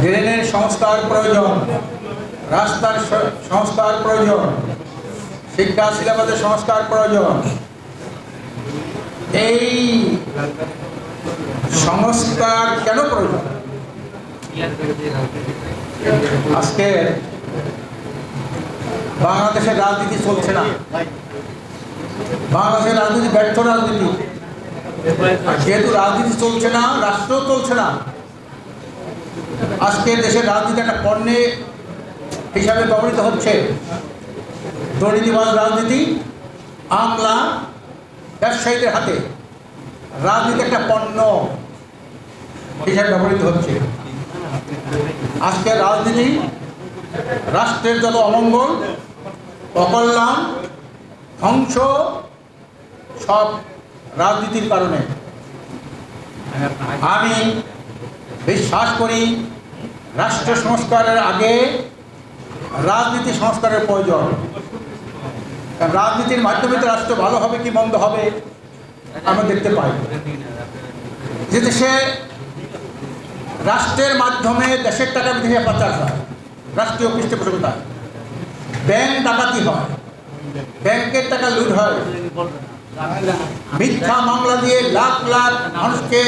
ড্রেনের সংস্কার প্রয়োজন। রাস্তার সংস্কার প্রয়োজন। শিক্ষা সিলেবাসের সংস্কার প্রয়োজন। এই সংস্কার কেন প্রয়োজন? আজকে বাংলাদেশের রাজনীতি চলছে না। বাংলাদেশের রাজনীতি ব্যর্থ রাজনীতি। যেহেতু রাজনীতি চলছে না রাষ্ট্র চলছে না আজকে দেশের রাজনীতি একটা পণ্যে হিসাবে ব্যবহৃত হচ্ছে। দুর্নীতিবাজ রাজনীতি, আমলা, ব্যবসায়ীদের হাতে রাজনীতি একটা পণ্য হিসাবে ব্যবহৃত হচ্ছে। আজকে রাজনীতি, রাষ্ট্রের যত অমঙ্গল, অকল্যাণ, ধ্বংস, সব রাজনীতির কারণে। আমি বিশ্বাস করি রাষ্ট্র সংস্কারের আগে রাজনীতি সংস্কারের প্রয়োজন। রাজনীতির মাধ্যমে তো রাষ্ট্র ভালো হবে কি মন্দ হবে, আমরা দেখতে পাই। যে দেশে রাষ্ট্রের মাধ্যমে দেশের টাকা বিদেশে পাচার হয়, রাষ্ট্রীয় পৃষ্ঠপোষকতা ব্যাংক ডাকাতি হয়, ব্যাংকের টাকা লুট হয়। মিথ্যা মামলা দিয়ে লাখ লাখ মানুষকে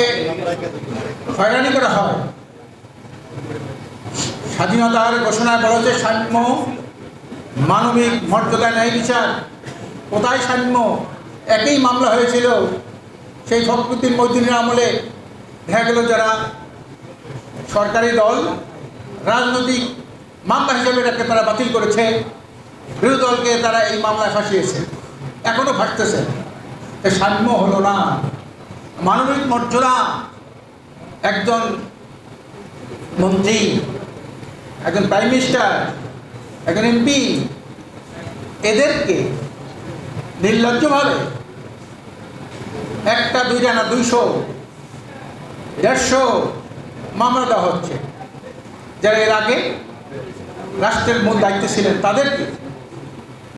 হয়রানি করা হয়। স্বাধীনতার বলা হচ্ছে সাম্য মানবিক মর্যাদা ন্যায় বিচার। কোথায় সাম্য? একই মামলা হয়েছিল। সেই ফখরুদ্দিন মজুরির আমলে দেখা গেল যারা সরকারি দল, রাজনৈতিক মামলা হিসেবে এটাকে তারা বাতিল করেছে। বিরোধী দলকে তারা এই মামলায় ফাঁসিয়েছে। এখনও ফাঁসতেছে। সাম্য হলো না। মানবিক মর্যাদা একজন মন্ত্রী একজন প্রাইম মিনিস্টার, একজন এমপি, এদেরকে নির্লজ্জভাবে একটা, দুইটা না দুইশো, দেড়শো মামলা দেওয়া হচ্ছে। যারা এর আগে রাষ্ট্রের মূল দায়িত্বে ছিলেন তাদেরকে